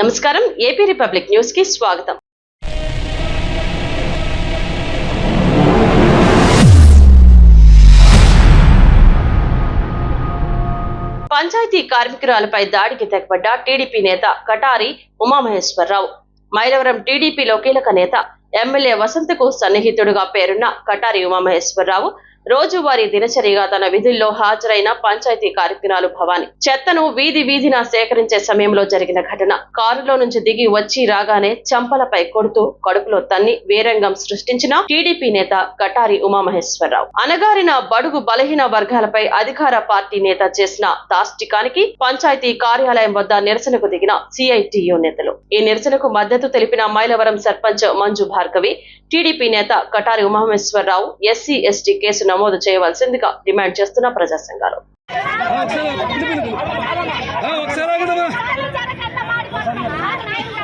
నమస్కారం. AP republic న్యూస్కి స్వాగతం. పంచాయతీ కార్మికురాలపై దాడికి తెగబడ్డ టీడీపీ నేత కటారి ఉమామహేశ్వరరావు. మైలవరం టీడీపీలో కీలక నేత ఎమ్మెల్యే వసంతకు సన్నిహితుడుగా పేరున్న కటారి ఉమామహేశ్వరరావు రోజువారీ దినచర్యగా తన విధుల్లో హాజరైన పంచాయతీ కార్యక్రమాలు భవాని. చెత్తను వీధి వీధిన సేకరించే సమయంలో జరిగిన ఘటన. కారులో నుంచి దిగి వచ్చి రాగానే చంపలపై కొడుతూ కడుపులో తన్ని వీరంగం సృష్టించిన టీడీపీ నేత కటారి ఉమామహేశ్వరరావు. అనగారిన బడుగు బలహీన వర్గాలపై అధికార పార్టీ నేత చేసిన దాష్టికానికి పంచాయతీ కార్యాలయం వద్ద నిరసనకు దిగిన సిఐటియు నేతలు. ఈ నిరసనకు మద్దతు తెలిపిన మైలవరం సర్పంచ్ మంజు భార్గవి టీడీపీ నేత Katari Umamaheswararao SC ST case నమోదు చేయవలసిందిగా డిమాండ్ చేస్తున్న ప్రజా సంఘాలు.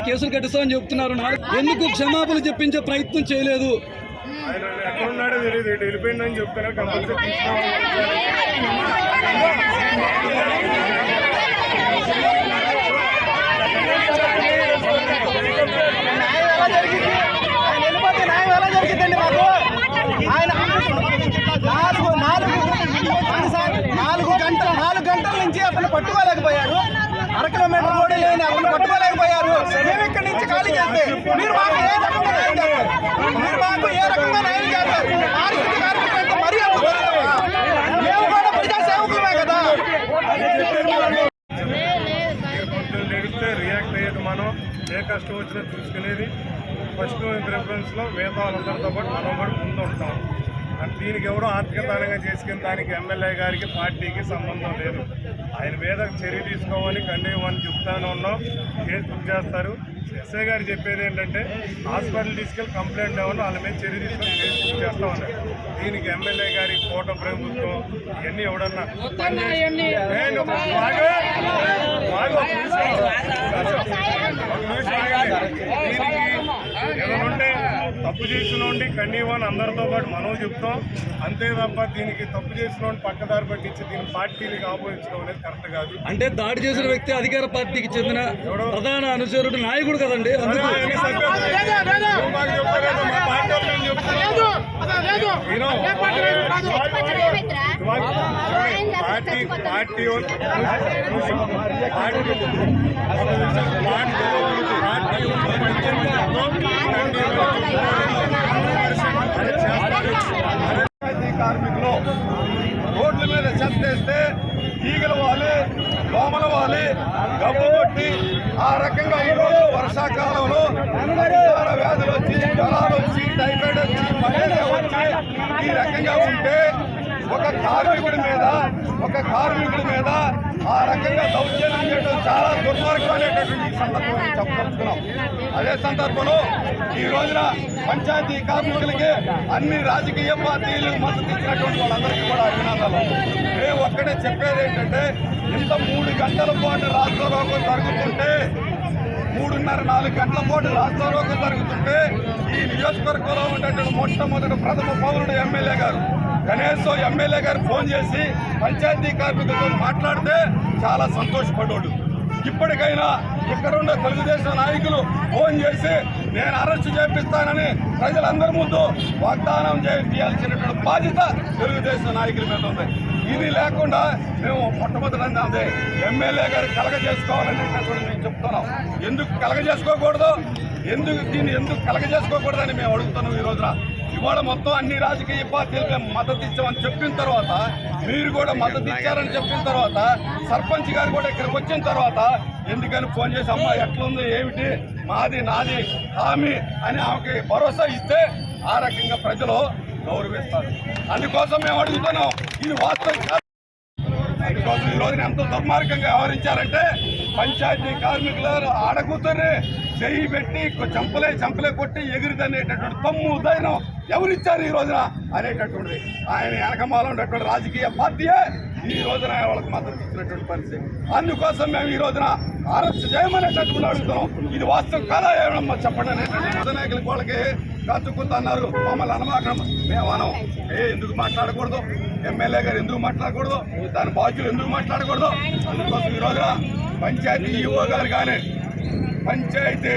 కేసులు కట్టిస్తామని చెప్తున్నారు ఎందుకు క్షమాపణ చెప్పించే ప్రయత్నం చేయలేదు? ఆయన ఎక్కడున్నాడో తెలియదు ఇటు వెళ్ళిపోయిందని చెప్తాను కంపల్సరీ తీసుకోవాలి ఆయన వెళ్ళిపోతే న్యాయం ఎలా జరిగిద్దండి మాకు ఆయన నాలుగు నాలుగు అవును సార్, నాలుగు గంటలు నాలుగు గంటల నుంచి అతను పట్టుకోలేకపోయారు. అర కిలోమీటర్ రోడ్డు లేని అతను పట్టుకోలేకపోయారు. మేము ఇక్కడి నుంచి ఖాళీ చేస్తే మీరు మాకు ఏ రకంగా న్యాయం చేస్తారు? మీరు మాకు ఏ రకంగా న్యాయం చేస్తారు? పారిశుద్ధ కార్మికులు మరీ అంత మేము కూడా ప్రజా సేవకులమే కదా. రియాక్ట్ అయ్యేది మనం ఏ కష్టం వచ్చినా చూసుకునేది. ఫస్ట్ ప్రిఫరెన్స్లో మిగతా వాళ్ళందరితో పాటు మనం కూడా ముందు ఉంటాం దీనికి ఎవరో ఆర్థికతానంగా చేసుకుని దానికి ఎమ్మెల్యే గారికి పార్టీకి సంబంధం లేదు. ఆయన మీద చర్య తీసుకోమని కండేయమని చెప్తానే ఉన్నాం కేసు బుక్ చేస్తారు. ఎస్ఐ గారు చెప్పేది ఏంటంటే హాస్పిటల్ తీసుకెళ్ళి కంప్లైంట్ అవ్వను వాళ్ళ మీద చర్య తీసుకొని కేసు బుక్ చేస్తామన్నారు దీనికి ఎమ్మెల్యే గారి కోట ప్రభుత్వం ఇవన్నీ ఎవడన్నా? నేను ఒక నిమిషం. దీనికి ఎవరుంటే తప్పు చేసిన ఉండి కన్నీవని అందరితో పాటు మనం చెప్తాం. అంతే తప్ప దీనికి తప్పు చేసిన వాడిని పక్కదారి పట్టించి దీని పార్టీలకు ఆపోజించడం అనేది కరెక్ట్ కాదు. అంటే దాడి చేసిన వ్యక్తి అధికార పార్టీకి చెందిన ప్రధాన అనుచరుడు నాయకుడు కదండి. పార్టీ పార్టీ వాళ్ళు- పార్టీ పార్టీ పంచాయతీ కార్మికులు రోడ్ల మీద చెత్తేస్తే ఈగల వాలి దోమల వాలి గబ్బు కొట్టి ఆ రకంగా ఈరోజు వర్షాకాలంలో అతిసార వ్యాధులు వచ్చి జ్వరాలు వచ్చి టైఫాయిడ్ వచ్చి మలేరియా వచ్చి ఈ రకంగా ఉంటే ఒక కార్మికుడి మీద ఒక కార్మికుడి మీద ఆ రకంగా దౌర్జన్యం చేయడం చాలా దుర్మార్గం అనేటటువంటి ఈ సందర్భంలో చెప్పదలుచుకున్నాం అదే సందర్భంలో ఈ రోజున పంచాయతీ కార్మికులకి అన్ని రాజకీయ పార్టీలు మద్దతు ఇచ్చినటువంటి వాళ్ళందరికీ కూడా అభినందనలు. మేము ఒక్కటే చెప్పేది ఏంటంటే ఇంత మూడు గంటల పాటు రాష్ట్ర రోగం జరుగుతుంటే మూడున్నర నాలుగు గంటల పాటు రాష్ట్ర రోగం జరుగుతుంటే ఈ నియోజకవర్గంలో ఉండేటువంటి మొట్టమొదటి ప్రథమ పౌరుడు ఎమ్మెల్యే గారు గణేష్ ఎమ్మెల్యే గారు ఫోన్ చేసి పంచాయతీ కార్మికులతో మాట్లాడితే చాలా సంతోషపడ్డాడు. ఇప్పటికైనా ఇక్కడున్న తెలుగుదేశం నాయకులు ఫోన్ చేసి నేను అరెస్టు చేపిస్తానని ప్రజలందరి ముందు వాగ్దానం చే- చేయాల్సినటువంటి బాధ్యత తెలుగుదేశం నాయకుల మీద ఉంది. ఇది లేకుండా మేము మొట్టమొదటి అదే ఎమ్మెల్యే గారు కలగ చేసుకోవాలని మేము చెప్తున్నాం. ఎందుకు కలగ చేసుకోకూడదు? ఎందుకు దీన్ని ఎందుకు కలగ చేసుకోకూడదని మేము అడుగుతున్నాం ఈ రోజున. ఇవాళ మొత్తం అన్ని రాజకీయ పార్టీలు మద్దతు ఇచ్చామని చెప్పిన తర్వాత మీరు కూడా మద్దతు ఇచ్చారని చెప్పిన తర్వాత సర్పంచ్ గారు కూడా ఇక్కడికి వచ్చిన తర్వాత ఎందుకని ఫోన్ చేసి అమ్మా ఎట్లుంది ఏమిటి మాది నాది హామీ అని ఆమెకి భరోసా ఇస్తే ఆ రకంగా ప్రజలు గౌరవిస్తారు అందుకోసం మేము అడుగుతున్నాం ఇది వాస్తవం కాదు. అందుకోసం ఈ రోజున ఎంతో దుర్మార్గంగా వ్యవహరించారంటే పంచాయతీ కార్మికులు ఆడకూతుర్ని చెయ్యి పెట్టి చంపలే చంపలే కొట్టి ఎగిరిదనేటటువంటి తమ్ము ధైర్యం ఎవరిచ్చారు ఈ రోజున అనేటటువంటిది? ఆయన వెనకమాల ఉన్నటువంటి రాజకీయ పార్టీయే ఈ రోజున వాళ్ళకి మద్దతు ఇచ్చినటువంటి పరిస్థితి. అందుకోసం మేము ఈ రోజున అరెస్ట్ చేయమనేటటువంటి అడుగుతున్నాం. ఇది వాస్తవం కాదా ఏమమ్మా చెప్పండి అనేటటువంటి నాయకులకి వాళ్ళకి కత్తుకుంటున్నారు మమ్మల్ని అనమాకడం మేము అనం ఏ ఎందుకు మాట్లాడకూడదు? ఎమ్మెల్యే గారు ఎందుకు మాట్లాడకూడదు? దాని బాధ్యులు ఎందుకు మాట్లాడకూడదు? అందుకోసం ఈ రోజున పంచాయతీ ఈఓ గారు కానీ పంచాయతీ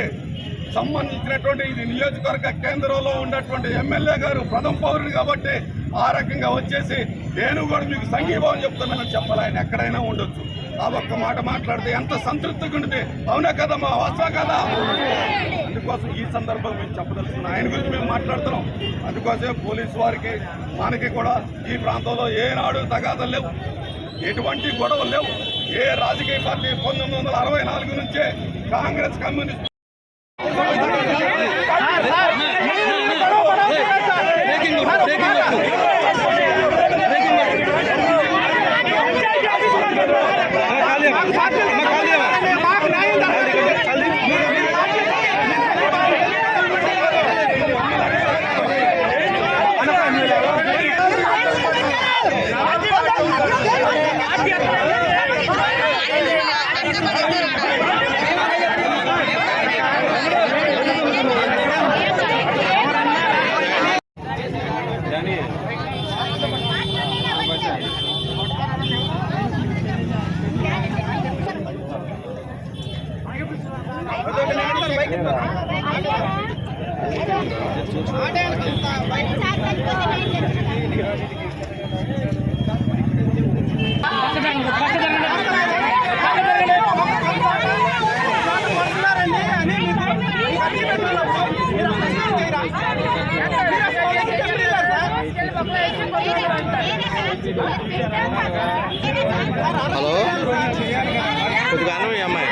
సంబంధించినటువంటి ఇది నియోజకవర్గ కేంద్రంలో ఉన్నటువంటి ఎమ్మెల్యే గారు ప్రథమ పౌరుడు కాబట్టి ఆ రకంగా వచ్చేసి నేను కూడా మీకు సంఘీభావం చెప్తున్నానని చెప్పాలి. ఆయన ఎక్కడైనా ఉండొచ్చు. ఆ ఒక్క మాట మాట్లాడితే ఎంత సంతృప్తిగా ఉంటే అవునా కదా మా వాస్తవం కదా? అందుకోసం ఈ సందర్భంగా మేము చెప్పదలుచుకున్నాం. ఆయన గురించి మేము మాట్లాడుతున్నాం. అందుకోసమే పోలీసు వారికి మనకి కూడా ఈ ప్రాంతంలో ఏనాడు తగాదలు లేవు. ఎటువంటి గొడవలు లేవు. ఏ రాజకీయ పార్టీ పంతొమ్మిది వందల అరవై నాలుగు నుంచే Congress communist sir sir hello? కొద్దిగా అన్నం ఈ అమ్మాయి